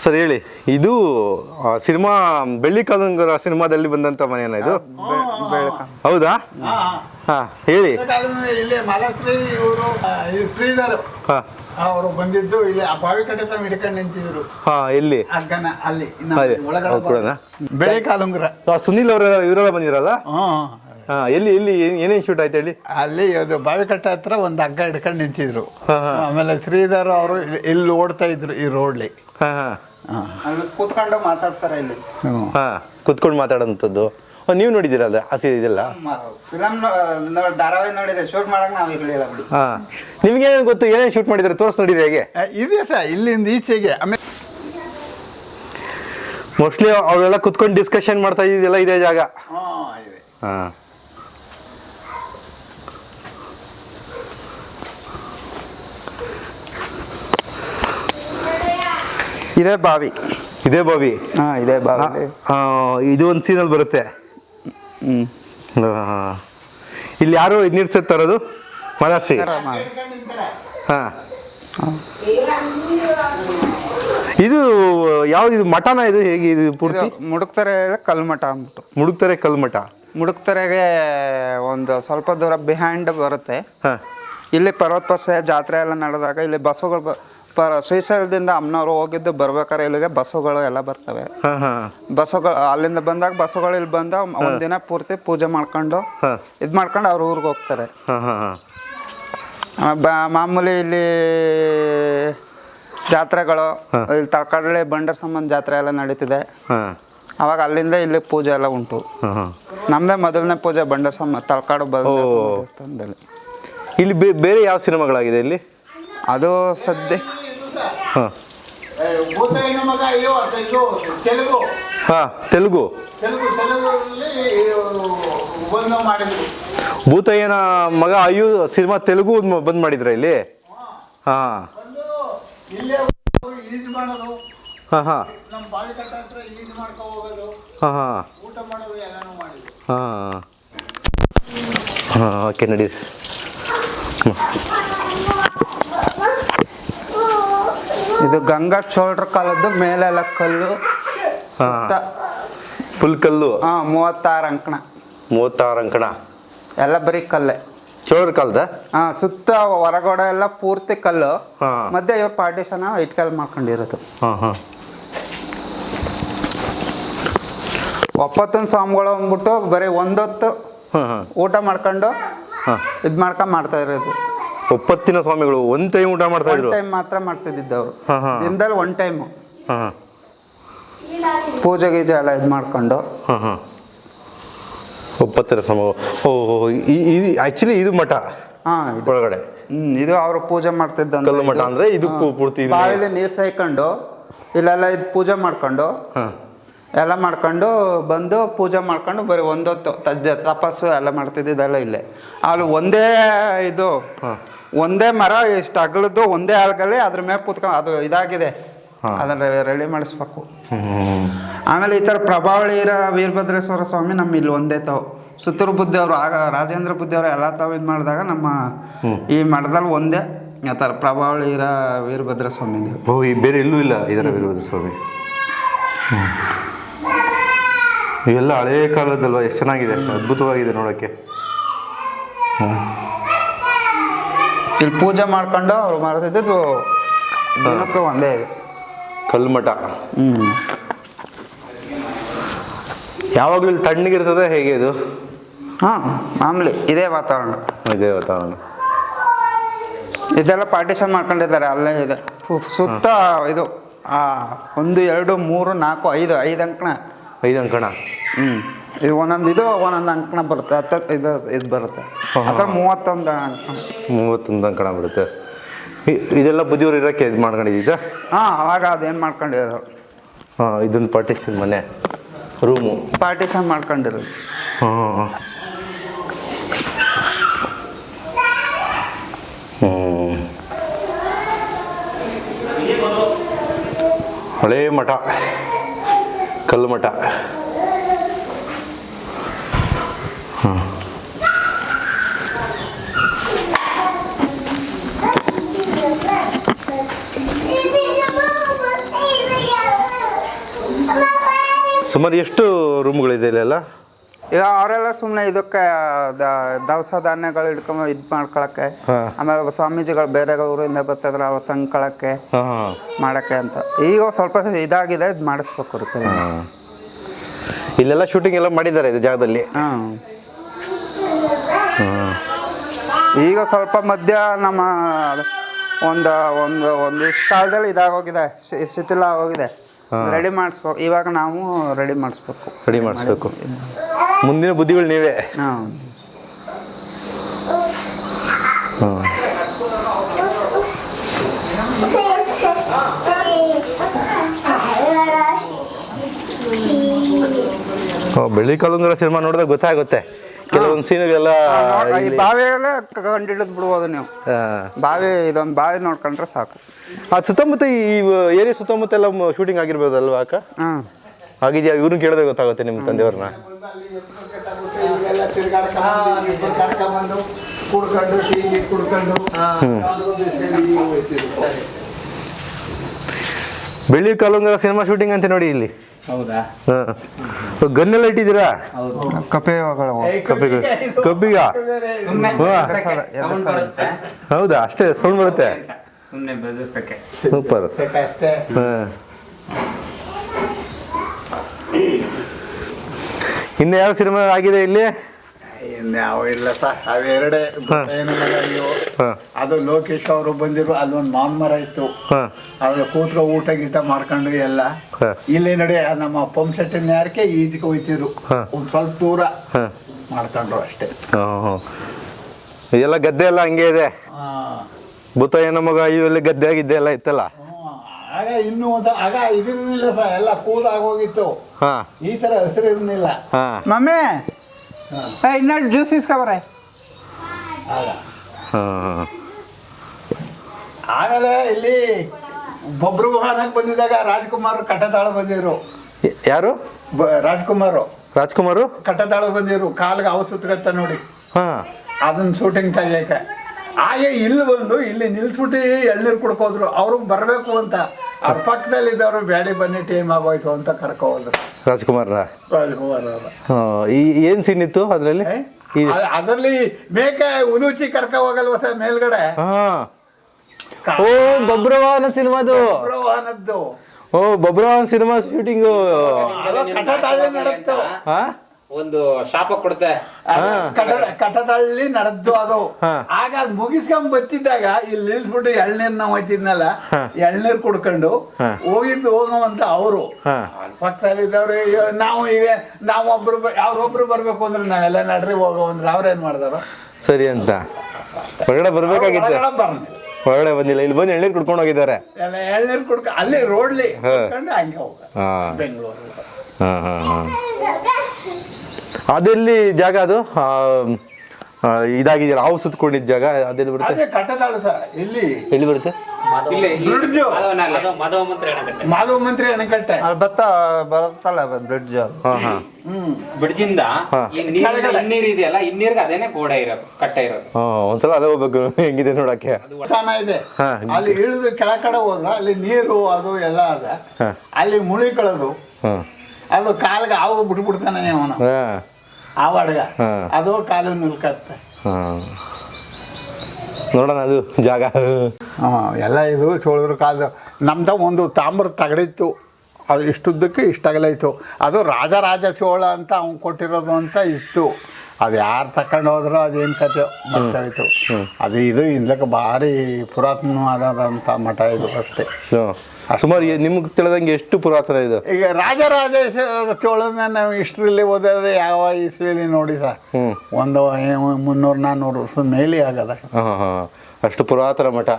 Sir ಹೇಳಿ. ಇದು ಆ, ಸಿನಿಮಾ ಬೆಳ್ಳಿ ಕಾದಂಗರ ಸಿನಿಮಾದಲ್ಲಿ ಬಂದಂತ ಮನೆಯಲ್ಲ ಇದು? ಹೌದಾ? ಹಾ ಹೇಳಿ. ಇಲ್ಲಿ ಮಾಲಾಶ್ರೀ ಇವರು ಶ್ರೀಧರ್ ಹಾ. ಅವರು ಬಂದಿದ್ದು ಇಲ್ಲಿ ಆ ಬಾವಿ ಕಡೆ ತಾವು ಹಿಡ್ಕೊಂಡು ನಿಂತಿದ್ರು ಹಾ ಎಲ್ಲಿ? ಅಗ್ಗನ ಅಲ್ಲಿ ಅದೇ. ಅವ್ರು ಕೂಡನಾ? ಬೆಳೆ ಕಾಲುಂಗ್ರ ಆ, ಸುನಿಲ್ ಅವರ ಇವರೆಲ್ಲ ಬಂದಿರಲ್ಲ? ಹ್ಮ್ ಹಾ ಎಲ್ಲಿ ಎಲ್ಲಿ ಏನೇನು ಶೂಟ್ ಆಯ್ತು ಹೇಳಿ? ಅಲ್ಲಿ ಅದು ಬಾವಿಕಟ್ಟೆ ಹತ್ರ ಒಂದು ಹಗ್ಗ ಹಿಡ್ಕೊಂಡು ನಿಂತಿದ್ರು. ಆಮೇಲೆ ಶ್ರೀಧರ್ ಅವರು ಇಲ್ಲಿ ಓಡ್ತಾ ಇದ್ರು ಈ ರೋಡ್ಲಿ ಹಾಂ ಹಾಂ. ಅಲ್ಲಿ ಕೂತ್ಕೊಂಡು ಮಾತಾಡ್ತಾರೆ ಇಲ್ಲಿ. ಹಾಂ ಕುತ್ಕೊಂಡು ಮಾತಾಡೋಂಥದ್ದು. ನೀವು ನೋಡಿದ್ದೀರಾ ಅದು ಹಸಿ ಇದೆಲ್ಲ ಫಿಲಮ್ ಧಾರಾವಾಹಿ ನೋಡಿದ್ರೆ ಶೂಟ್ ಮಾಡಕ್ ನಾವು ಇರಲಿಲ್ಲ ಬಿಡಿ. ಹಾ. ನಿಮ್ಗೆ ಏನೇನು ಗೊತ್ತು ಏನೇನು ಶೂಟ್ ಮಾಡಿದ್ರೆ ತೋರಿಸ್ ನೋಡಿದ್ರೆ ಹೇಗೆ? ಇದೆ ಸರ್ ಇಲ್ಲಿಂದ ಈಚೆಗೆ. ಆಮೇಲೆ ಮೋಸ್ಟ್ಲಿ ಅವರೆಲ್ಲ ಕುತ್ಕೊಂಡು ಡಿಸ್ಕಷನ್ ಮಾಡ್ತಾ ಇದ್ದಿದ್ದೆಲ್ಲ ಇದೇ ಜಾಗ. ಹಾಂ. ಇದೆ ಇದೇ ಬಾವಿ. ಇದೇ ಬಾವಿ? ಹಾ ಇದೇ ಬಾವಿ. ಇದು ಒಂದು ಸೀನಲ್ಲಿ ಬರುತ್ತೆ. ಇಲ್ಲಿ ಯಾರು ನೀರು ತರೋದು ಮಹರ್ಷಿ. ಹಾ. ಇದು ಯಾವ್ದು ಇದು ಮಠನ ಇದು ಹೇಗೆ ಇದು ಪೂರ್ತಿ? ಮುಡುಕ್ತಾರೆ ಕಲ್ಮಠ ಅಂದ್ಬಿಟ್ಟು. ಮುಡುಕ್ತಾರೆ ಕಲ್ಮಠ. ಮುಡುಕ್ತರೆಗೆ ಒಂದು ಸ್ವಲ್ಪ ದೂರ ಬಿಹೈಂಡ್ ಬರುತ್ತೆ. ಇಲ್ಲಿ ಪರ್ವತ ಪರ್ಸ ಜಾತ್ರೆ ಎಲ್ಲ ನಡೆದಾಗ ಇಲ್ಲಿ ಬಸ್ಸುಗಳು ಬ- ಪರ ಶ್ರೀಶೈಲದಿಂದ ಅಮ್ಮನವರು ಹೋಗಿದ್ದು ಬರ್ಬೇಕಾದ್ರೆ ಇಲ್ಲಿಗೆ ಬಸ್ಸುಗಳು ಎಲ್ಲ ಬರ್ತವೆ. ಹಾ ಹಾ. ಬಸ್ಸುಗಳು ಅಲ್ಲಿಂದ ಬಂದಾಗ ಬಸ್ಸುಗಳು ಇಲ್ಲಿ ಬಂದ ಒಂದಿನ ಪೂರ್ತಿ ಪೂಜೆ ಮಾಡ್ಕೊಂಡು ಹಾ. ಇದು ಮಾಡ್ಕೊಂಡು ಅವ್ರ ಊರಿಗೆ ಹೋಗ್ತಾರೆ. ಹಾ ಹಾ ಹಾ. ಆ, ಬ- ಮಾಮೂಲಿ ಇಲ್ಲಿ ಜಾತ್ರೆಗಳು ಇಲ್ಲಿ ತಳ್ಕಡಲೆ ಬಂಡರ್ ಸಂಬಂಧ ಜಾತ್ರೆ ಎಲ್ಲ ನಡೀತಿದೆ. ಹಾ. ಅವಾಗ ಅಲ್ಲಿಂದ ಇಲ್ಲಿ ಪೂಜೆ ಎಲ್ಲ ಉಂಟು. ಹಾ ಹಾ. ನಮ್ಮದೇ ಮೊದಲನೇ ಪೂಜೆ ಸಂಬ ತಳ್ಕಾಡು ಓ. ದೇವಸ್ಥಾನದಲ್ಲಿ ಇಲ್ಲಿ ಬೇ- ಬೇರೆ ಯಾವ ಸಿನಿಮಾಗಳಾಗಿದೆ ಇಲ್ಲಿ? ಅದು ಸದ್ಯ ಹಾ. ಮಗ ಅಯ್ಯೋ ತೆಲುಗು ಹಾ, ತೆಲುಗು. ತೆಲುಗು ತೆಲುಗಲ್ಲಿ ಒಂದು ಮಾಡಿದ್ರು ಭೂತಯ್ಯನ ಮಗ ಅಯ್ಯು ಸಿನಿಮಾ ತೆಲುಗು ಬಂದ್ ಮಾಡಿದ್ರ ಇಲ್ಲಿ? ಹಾಂ. ಮಾಡೋದು ಹಾ. ಹಾ ನಮ್ಮ ಹೋಗೋದು ಹಾ. ಹಾ ಊಟ ಮಾಡಿದ್ರು ಹಾ. ಹಾ, ಓಕೆ ನಡಿ ಇದು ಗಂಗಾ ಚೋಳರ ಕಾಲದ್ದು ಮೇಲೆಲ್ಲ ಕಲ್ಲು ಸುತ್ತ ಫುಲ್ ಕಲ್ಲು? ಹಾ ಮೂವತ್ತಾರು ಅಂಕಣ. ಮೂವತ್ತಾರು ಅಂಕಣ? ಎಲ್ಲ ಬರೀ ಕಲ್ಲೇ. ಚೋಳರ ಕಾಲದ? ಹಾ ಸುತ್ತ ಹೊರಗಡೆ ಎಲ್ಲ ಪೂರ್ತಿ ಕಲ್ಲು. ಮಧ್ಯೆ ಇವ್ರ ಪಾರ್ಟಿಷನ್ ಇಟ್ಕಲ್ ಮಾಡ್ಕೊಂಡಿರೋದು. ಒಪ್ಪತ್ತಿನ ಸ್ವಾಮಿಗಳು ಅಂದ್ಬಿಟ್ಟು ಬರೀ ಒಂದೊತ್ತು ಊಟ ಮಾಡ್ಕೊಂಡು ಇದು ಮಾಡ್ಕೊಂಡು ಮಾಡ್ತಾ ಇರೋದು. ಒಪ್ಪತ್ತಿನ ಸ್ವಾಮಿಗಳು ಒಂದ್ ಟೈಮ್ ಊಟ ಮಾಡ್ತಾ ಒನ್ ಇದ್ರು ಟೈಮ್ ಮಾತ್ರ ಮಾಡ್ತಿದ್ದಿದ್ದು ಅವರು ಹಾ, ಹಾ. ದಿನದಲ್ಲಿ ಒನ್ ಟೈಮು ಹಾ ಹಾ. ಪೂಜೆ ಗೀಜೆ ಎಲ್ಲ ಇದು ಮಾಡ್ಕೊಂಡು. ಹಾ ಹಾ. ಒಪ್ಪತ್ತಿನ ಸ್ವಾಮಿಗಳು. ಓ ಓ, ಈ- ಇದು ಆಕ್ಚುಲಿ ಇದು ಮಠ ಹಾಂ ಇದು. ಒಳಗಡೆ. ಹ್ಮ್, ಇದು ಅವರು ಪೂಜೆ ಮಾಡ್ತಿದ್ದಂತ ಕಲ್ಲು ಮಠ ಅಂದ್ರೆ ಇದು ಪೂ- ಪೂರ್ತಿ ಇದನ್ನೇ- ಬಾವಿಲಿ ನೀರು ಸಾಯ್ಕೊಂಡು ಇಲ್ಲೆಲ್ಲ ಇದು ಪೂಜೆ ಮಾಡ್ಕೊಂಡು ಹಾ. ಎಲ್ಲ ಮಾಡ್ಕೊಂಡು ಬಂದು ಪೂಜೆ ಮಾಡ್ಕೊಂಡು ಬರೀ ಒಂದೊತ್ತು ತಜ್ಜ ತಪಸ್ಸು ಎಲ್ಲ ಮಾಡ್ತಿದ್ದಿದ್ದೆಲ್ಲ ಇಲ್ಲೇ. ಅಲ್ಲಿ ಒಂದೇ ಇದು ಒಂದೇ ಮರ ಇಷ್ಟು ಅಗಲದ್ದು ಒಂದೇ ಅಲ್ಗಲ್ಲಿ ಅದ್ರ ಮೇಲೆ ಕೂತ್ಕೊಂಡು ಅದು ಇದಾಗಿದೆ. ಹಾ. ಅದನ್ನ ರೆಡಿ ಮಾಡಿಸ್ಬೇಕು. ಆಮೇಲೆ ಈ ಥರ ಪ್ರಭಾವಳಿ ಇರೋ ವೀರಭದ್ರೇಶ್ವರ ಸ್ವಾಮಿ ನಮ್ಮ ಇಲ್ಲಿ ಒಂದೇ ತಾವು. ಸುತ್ತೂರು ಬುದ್ಧಿಯವರು ಆಗ ರಾಜೇಂದ್ರ ಬುದ್ಧಿಯವರು ಎಲ್ಲ ತಾವು ಇದು ಮಾಡಿದಾಗ ನಮ್ಮ ಈ ಮಠದಲ್ಲಿ ಒಂದೇ ಆ ಥರ ಪ್ರಭಾವಳಿ ಇರೋ ವೀರಭದ್ರ ಸ್ವಾಮಿ. ಓ ಈ ಬೇರೆ ಎಲ್ಲೂ ಇಲ್ಲ ಇದರ ವೀರಭದ್ರ ಸ್ವಾಮಿ. ಇವೆಲ್ಲ ಹಳೇ ಕಾಲದಲ್ವಾ ಎಷ್ಟು ಚೆನ್ನಾಗಿದೆ ಅದ್ಭುತವಾಗಿದೆ ನೋಡೋಕ್ಕೆ. ಇಲ್ಲಿ ಪೂಜೆ ಮಾಡ್ಕೊಂಡು ಅವ್ರು ಮಾಡ್ತಿದ್ದು ದಿನಕ್ಕೆ ಒಂದೇ ಇದೆ. ಕಲ್ಮಠ. ಹ್ಞೂ ಯಾವಾಗಲೂ ಇಲ್ಲಿ ತಣ್ಣಗಿರ್ತದೆ ಹೇಗೆ ಇದು? ಹಾಂ ಮಾಮೂಲಿ ಇದೇ ವಾತಾವರಣ. ಇದೇ ವಾತಾವರಣ. ಇದೆಲ್ಲ ಪಾರ್ಟಿಷನ್ ಮಾಡ್ಕೊಂಡಿದ್ದಾರೆ ಅಲ್ಲೇ ಇದೆ. ಸುತ್ತ ಇದು ಒಂದು ಎರಡು ಮೂರು ನಾಲ್ಕು ಐದು ಐದು ಅಂಕಣ. ಐದು ಅಂಕಣ. ಹ್ಞೂ ಇದು ಒಂದೊಂದು ಇದು ಒಂದೊಂದು ಅಂಕಣ ಬರುತ್ತೆ. ಹತ್ತ ಇದು ಇದು ಬರುತ್ತೆ. ಹಾ, ಆ ಥರ ಮೂವತ್ತೊಂದು ಅಂಕಣ. ಮೂವತ್ತೊಂದು ಅಂಕಣ ಬರುತ್ತೆ. ಇ- ಇದೆಲ್ಲ ಬುದ್ಧಿಯವ್ರು ಇರೋಕ್ಕೆ ಇದು ಮಾಡ್ಕೊಂಡಿದ್ದ ಹಾಂ ಅವಾಗ ಅದೇನು ಮಾಡ್ಕೊಂಡಿದ್ರು ಹಾಂ ಇದೊಂದು ಪಾರ್ಟಿಷನ್ ಮನೆ ರೂಮು ಪಾರ್ಟಿಷನ್ ಮಾಡ್ಕೊಂಡಿರೋದು. ಹಾಂ ಹಾಂ ಹ್ಞೂ ಹಳೇ ಮಠ ಕಲ್ಲು ಮಠ. ಸುಮಾರು ಎಷ್ಟು ರೂಮ್ಗಳಿದೆ ಇಲ್ಲೆಲ್ಲ? ಈಗ ಅವರೆಲ್ಲ ಸುಮ್ಮನೆ ಇದಕ್ಕೆ ದವಸ ಧಾನ್ಯಗಳು ಇಟ್ಕೊಂಡು ಇದು ಮಾಡ್ಕೊಳಕ್ಕೆ ಆಮೇಲೆ ಸ್ವಾಮೀಜಿಗಳು ಬೇರೆ ಊರಿಂದ ಬರ್ತಿದ್ರೆ ಅವ್ರು ತಂದ್ಕೊಳಕ್ಕೆ ಹಾಂ ಹಾಂ. ಮಾಡಕ್ಕೆ ಅಂತ. ಈಗ ಸ್ವಲ್ಪ ಇದಾಗಿದೆ ಇದು ಮಾಡಿಸ್ಬೇಕು ಹಾಂ. ಇಲ್ಲೆಲ್ಲ ಶೂಟಿಂಗ್ ಎಲ್ಲ ಮಾಡಿದ್ದಾರೆ ಇದು ಜಾಗದಲ್ಲಿ? ಹಾಂ. ಈಗ ಸ್ವಲ್ಪ ಮಧ್ಯ ನಮ್ಮ ಒಂದು ಒಂದು ಒಂದಿಷ್ಟು ಕಾಲದಲ್ಲಿ ಇದಾಗೋಗಿದೆ. ಹೋಗಿದೆ ಶಿಥಿಲ ಆಗೋಗಿದೆ. ರೆಡಿ ಮಾಡಿಸ್ಬೇಕು ಇವಾಗ ನಾವು ರೆಡಿ ಮಾಡಿಸ್ಬೇಕು. ರೆಡಿ ಮಾಡಿಸ್ಬೇಕು. ಮುಂದಿನ ಬುದ್ಧಿಗಳು ನೀವೇ. ಹಾಂ. ಹಾಂ. ಬೆಳ್ಳಿ ಕಾಲುಂಗರ ಸಿನಿಮಾ ನೋಡಿದಾಗ ಗೊತ್ತಾಗುತ್ತೆ. ಕೆಲವೊಂದು ಸೀನ್ಗೆಲ್ಲ ಈ ಬಾವಿಯಲ್ಲೇ ಕಂಡಿಡಿದು ಬಿಡ್ಬೋದು ನೀವು. ಬಾವಿ ಇದೊಂದು ಬಾವಿ ನೋಡ್ಕೊಂಡ್ರೆ ಸಾಕು. ಆ ಸುತ್ತಮುತ್ತ ಈ ಏರಿಯಾ ಸುತ್ತಮುತ್ತ ಎಲ್ಲ ಶೂಟಿಂಗ್ ಆಗಿರ್ಬೋದಲ್ವಾ ಅಕ್ಕ? ಹಾಂ. ಹಾಗಿದೆಯಾ? ಇವ್ರನ್ನ ಕೇಳಿದ್ರೆ ಗೊತ್ತಾಗುತ್ತೆ ನಿಮ್ಮ ತಂದೆಯವ್ರನ್ನ. ಬೆಳ್ಳಿ ಕಾಲುಂಗರ ಸಿನಿಮಾ ಶೂಟಿಂಗ್ ಅಂತ ನೋಡಿ ಇಲ್ಲಿ. ಹೌದಾ? ಹಾಂ. ಗನ್ನೆಲ್ಲ ಇಟ್ಟಿದ್ದೀರಾ? ಕಪ್ಪೆ ಕಬ್ಬಿಗೆ. ಕಬ್ಬಿಗ? ಹೌದಾ? ಅಷ್ಟೇ ಸೌಂಡ್ ಬರುತ್ತೆ? ಸೂಪರ್. ಇನ್ನು ಯಾವ ಸಿನಿಮಾ ಆಗಿದೆ ಇಲ್ಲಿ? ಇನ್ಯಾವ ಇಲ್ಲ ಸರ್ ಅವೆರಡೇ ಅಯ್ಯೋ ಅದು ಲೋಕೇಶ್ ಅವರು ಬಂದಿರು ಅಲ್ಲೊಂದು ಮಾನ್ ಮರ ಇತ್ತು ಅದ್ರ ಕೂತ್ಕೊ ಊಟ ಗೀಟ ಮಾಡ್ಕೊಂಡು ಎಲ್ಲ. ಇಲ್ಲಿ ನಡೆ ನಮ್ಮ ಪಂಪ್ ಸೆಟ್ಟಿನ ಯಾರಕ್ಕೆ ಈಜಿಗೆ ಹೋಯ್ತಿದ್ರು. ಒಂದ್ ಸ್ವಲ್ಪ ದೂರ ಮಾಡ್ಕೊಂಡ್ರು ಅಷ್ಟೇ. ಇದೆಲ್ಲ ಗದ್ದೆ ಎಲ್ಲ ಹಂಗೆ ಇದೆ. ಭೂತ ಏನೋ ಮಗ ಇಲ್ಲಿ ಗದ್ದೆ ಆಗಿದ್ದೆ ಎಲ್ಲ ಇತ್ತಲ್ಲ. ಆಗ ಇನ್ನೂ ಒಂದು ಆಗ ಇದಿರಲಿಲ್ಲ ಸರ್ ಎಲ್ಲ ಕೂದಾಗೋಗಿತ್ತು ಆಗೋಗಿತ್ತು. ಈ ತರ ಹೆಸರು ಇರ್ಲಿಲ್ಲ ಮಮ್ಮಿ ಇನ್ನೊಂದು ಜ್ಯೂಸ್ ಇಸ್ಕೊಬರ ಹಾಂ. ಆಮೇಲೆ ಇಲ್ಲಿ ಬೊಬ್ರು ವಾಹನಕ್ಕೆ ಬಂದಿದ್ದಾಗ ರಾಜ್ಕುಮಾರ್ ಕಟ್ಟದಾಳ ಬಂದಿದ್ರು. ಯಾರು? ಬ- ರಾಜ್ಕುಮಾರ್. ರಾಜ್ಕುಮಾರು? ಕಟ್ಟದಾಳ ಬಂದಿದ್ರು. ಕಾಲ್ಗೆ ಅವ ಸುತ್ತಗತ್ತ ನೋಡಿ. ಹಾಂ. ಅದನ್ನ ಶೂಟಿಂಗ್ ತೆಗಿಯಕ್ಕೆ. ಹಾಗೆ ಇಲ್ಲಿ ಬಂದು ಇಲ್ಲಿ ನಿಲ್ಸ್ಬಿಟ್ಟು ಎಳ್ನೀರು ಕುಡ್ಕೋದ್ರು. ಅವ್ರಿಗೆ ಬರಬೇಕು ಅಂತ. ಅವ್ರ ಪಕ್ಕದಲ್ಲಿ ಇದ್ದವರು ಬ್ಯಾಡಿ ಬನ್ನಿ ಟೀಮ್ ಆಗೋಯ್ತು ಅಂತ ಕರ್ಕೊ ಹೋದ್ರು ರಾಜ್ಕುಮಾರ್ ಅವರು. ಈ ಏನ್ ಸೀನ್ ಇತ್ತು ಅದರಲ್ಲಿ? ಅದರಲ್ಲಿ ಮೇಕೆ ಉಲುಚಿ ಕರ್ಕ ಹೋಗಲ್ವ ಸರ್ ಮೇಲ್ಗಡೆ? ಹಾಂ. ಓ ಬಬ್ರವಾಹನ ಸಿನಿಮಾದು. ವಾಹನದ್ದು ಓ ಬಬ್ರವಾಹನ ಸಿನಿಮಾ ಶೂಟಿಂಗು ನಡೆತ್ತು ಹಾ? ಒಂದು ಶಾಪ ಕೊಡುತ್ತೆ. ಕಟದಲ್ಲಿ ನಡೆದು ಅದು. ಆಗ ಅದ್ ಮುಗಿಸ್ಕೊಂಡ್ ಬತ್ತಿದ್ದಾಗ ಇಲ್ಲಿ ನಿಲ್ಸ್ಬಿಟ್ಟು ಎಳ್ನೀರ್ ನಾವ್ ಹೋಯ್ತಿದ್ನಲ್ಲ ಎಳ್ನೀರ್ ಕುಡ್ಕೊಂಡು. ಹೋಗಿದ್ದು ಹೋಗುವಂತ ಅವರು. ಪಕ್ಕದಲ್ಲಿದ್ದವ್ರು ನಾವು ಈಗ ನಾವೊಬ್ರು ಅವ್ರೊಬ್ರು ಬರ್ಬೇಕು ಅಂದ್ರೆ ನಾವೆಲ್ಲ ನಡ್ರಿ ಹೋಗೋ ಅಂದ್ರೆ ಅವ್ರೇನ್ ಮಾಡ್ದಾರ? ಸರಿ ಅಂತ. ಹೊರಗಡೆ ಬರ್ಬೇಕಾಗಿತ್ತು. ಹೊರಗಡೆ ಬಂದಿಲ್ಲ. ಇಲ್ಲಿ ಬಂದು ಎಳ್ನೀರ್ ಕುಡ್ಕೊಂಡು ಹೋಗಿದ್ದಾರೆ. ಎಲ್ಲ ಎಳ್ನೀರ್ ಕುಡ್ಕ ಅಲ್ಲಿ ರೋಡ್ಲಿ ಹಂಗೆ ಹೋಗ ಬೆಂಗಳೂರು. ಹಾ ಹಾಂ ಹಾಂ. ಅದೆಲ್ಲಿ ಜಾಗ ಅದು? ಇದಾಗಿದೆಯಲ್ಲ ಹಾವು ಸುತ್ಕೊಂಡಿದ್ದ ಜಾಗ ಅದೆಲ್ಲಿ ಬರುತ್ತೆ? ಅದೇ ಕಟ್ಟದಾಳು ಸರ್ ಇಲ್ಲಿ ಎಲ್ಲಿ ಬರುತ್ತೆ? ಮಾಧವ ಮಂತ್ರ ಅಣೆಕಟ್ಟೆ. ಬತ್ತ ಬರುತ್ತಲ್ಲ ಬ್ರಿಡ್ಜ್ ಹಾ ಹಾಂ. ಹ್ಮ್. ಬಿಡ್ಜಿಂದ ಹಾ. ಈ ನೀರು ಕೆಳಗಡೆ. ಹಿನ್ನೀರು ಇದೆಯಲ್ಲ ಇನ್ನೀರ್ಗೆ ಅದೇನೆ ಗೋಡೆ ಇರೋದು ಕಟ್ಟೆ ಇರೋದು. ಹಾಂ ಒಂದ್ಸಲ ಅದೇ ಹೋಗ್ಬೇಕು ಹೆಂಗಿದೆ ನೋಡಕ್ಕೆ? ಸ್ಥಾನ ಇದೆ. ಅಲ್ಲಿ ಇಳಿದು ಕೆಳ ಕಡೆ ಹೋದ್ರ ಅಲ್ಲಿ ನೀರು ಅದು ಎಲ್ಲ ಅದ. ಅಲ್ಲಿ ಮುಳಿ ಹಾಂ. ಅದು ಕಾಲ್ಗೆ ಹಾವು ಬಿಟ್ಬಿಡ್ತಾನೆ ಅವನು. ಹಾವು ಆ ಅಡ್ಗ. ಅದು ಕಾಲು ನಿಲ್ಕತ್ತೆ. ನೋಡೋಣ ಅದು ಜಾಗ. ಎಲ್ಲ ಇದು ಚೋಳದ್ರ ಕಾಲದ. ನಮ್ದ ಒಂದು ತಾಮ್ರ ತಗಡಿತ್ತು. ಅದು ಇಷ್ಟುದ್ದಕ್ಕೆ ಇಷ್ಟಾಗಲೈತು ಅದು ರಾಜರಾಜ ಚೋಳ ಅಂತ ಅವ್ನು ಕೊಟ್ಟಿರೋದು ಅಂತ ಇತ್ತು. ಅದು ಯಾರು ತಕೊಂಡು ಹೋದ್ರೂ ಅದೇನು ಕತೆ ಬರ್ತಾಯಿತ್ತು ಅದು ಇದು ಇಲ್ಲಕ್ಕೆ ಭಾರಿ ಪುರಾತನವಾದಂಥ ಮಠ ಇದು ಅಷ್ಟೇ. ಸುಮಾರು ನಿಮ್ಗೆ ತಿಳಿದಂಗೆ ಎಷ್ಟು ಪುರಾತನ ಇದು? ಈಗ ರಾಜರಾಜೇಶ್ವರ ಚೋಳನ ನಾವು ಹಿಸ್ಟ್ರಿಲಿ ಓದಿದ್ರೆ ಯಾವ ಇಸ್ವಿಲಿ ನೋಡಿ ಸರ್. ಒಂದು ಮುನ್ನೂರು ನಾನ್ನೂರು ವರ್ಷದ ಮೇಲೆ ಆಗದ. ಅಷ್ಟು ಪುರಾತನ ಮಠ.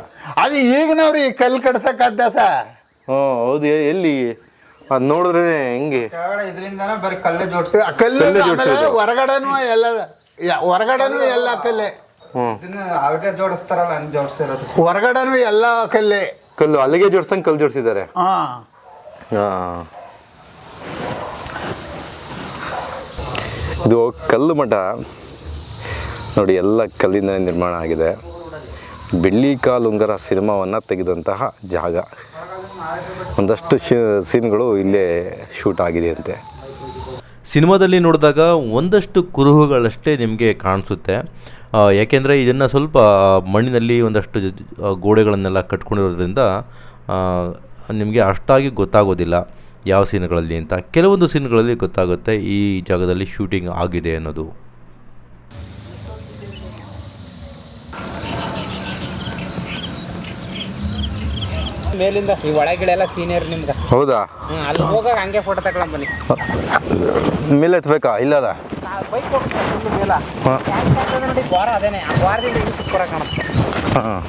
ಅದು ಈಗಿನವ್ರು ಈ ಕಲ್ಲು ಕಡ್ಸಕ್ಕದ್ದ ಸರ್. ಹ್ಞೂ ಹೌದು. ಎಲ್ಲಿ? ಅದು ನೋಡಿದ್ರೆ ಹೆಂಗೆ? ಬರೀ ಕಲ್ಲೇ ಜೋಡಿಸಿ. ಆ ಕಲ್ಲು ಆಮೇಲೆ ಜೋಡ್ಸಿದ್ರು. ಹೊರಗಡೆನೂ ಎಲ್ಲ ಯ- ಹೊರಗಡೆನೂ ಎಲ್ಲ ಕಲ್ಲೆ. ಇದನ್ನ ಅವಿಗೆ ಜೋಡಿಸ್ತಾರಲ್ಲ ಹಂಗೆ ಜೋಡಿಸಿರೋದು. ಹೊರಗಡೆನೂ ಎಲ್ಲ ಕಲ್ಲೆ. ಕಲ್ಲು ಅಲ್ಲಿಗೆ ಜೋಡಿಸ್ದಂಗೆ ಕಲ್ಲು ಜೋಡಿಸಿದ್ದಾರೆ. ಹಾ. ಹಾಂ. ಇದು ಕಲ್ಲು ಮಠ. ನೋಡಿ ಎಲ್ಲ ಕಲ್ಲಿಂದ ನಿರ್ಮಾಣ ಆಗಿದೆ. ಬೆಳ್ಳಿ ಕಾಲುಂಗರ ಸಿನಿಮಾವನ್ನು ತೆಗೆದಂತಹ ಜಾಗ. ಒಂದಷ್ಟು ಸೀನ್ಗಳು ಇಲ್ಲೇ ಶೂಟ್ ಆಗಿದೆ ಅಂತೆ ಸಿನಿಮಾದಲ್ಲಿ ನೋಡಿದಾಗ ಒಂದಷ್ಟು ಕುರುಹುಗಳಷ್ಟೇ ನಿಮಗೆ ಕಾಣಿಸುತ್ತೆ. ಯಾಕೆಂದರೆ ಇದನ್ನು ಸ್ವಲ್ಪ ಮಣ್ಣಿನಲ್ಲಿ ಒಂದಷ್ಟು ಗೋಡೆಗಳನ್ನೆಲ್ಲ ಕಟ್ಕೊಂಡಿರೋದ್ರಿಂದ ನಿಮಗೆ ಅಷ್ಟಾಗಿ ಗೊತ್ತಾಗೋದಿಲ್ಲ ಯಾವ ಸೀನ್ಗಳಲ್ಲಿ ಅಂತ. ಕೆಲವೊಂದು ಸೀನ್ಗಳಲ್ಲಿ ಗೊತ್ತಾಗುತ್ತೆ ಈ ಜಾಗದಲ್ಲಿ ಶೂಟಿಂಗ್ ಆಗಿದೆ ಅನ್ನೋದು. ಮೇಲಿಂದ ಈ ಒಳಗಿಳೆಲ್ಲ ಸೀನಿಯರ್ ನಿಮ್ಗೆ. ಹೌದಾ? ಹ್ಮ್ ಅಲ್ಲಿ ಹೋಗಾಗ ಹಂಗೆ ಫೋಟೋ ತಗೊಳಂ ಬನ್ನಿ. ಮೇಲೆ ಎತ್ಬೇಕಾ? ಇಲ್ಲದ ಬೈಕ್ ಹೋಗ್ತಾರೆ ಫುಲ್ ಮೇಲ. ಹಾಂ. ನೋಡಿ ದ್ವಾರ ಅದೇನೆ. ಆ ದ್ವಾರದಿಂದ ಇಲ್ಲಿ ಕುತ್ಕೊಳಕ್ ಕಾಣುತ್ತೆ. ಹಾಂ.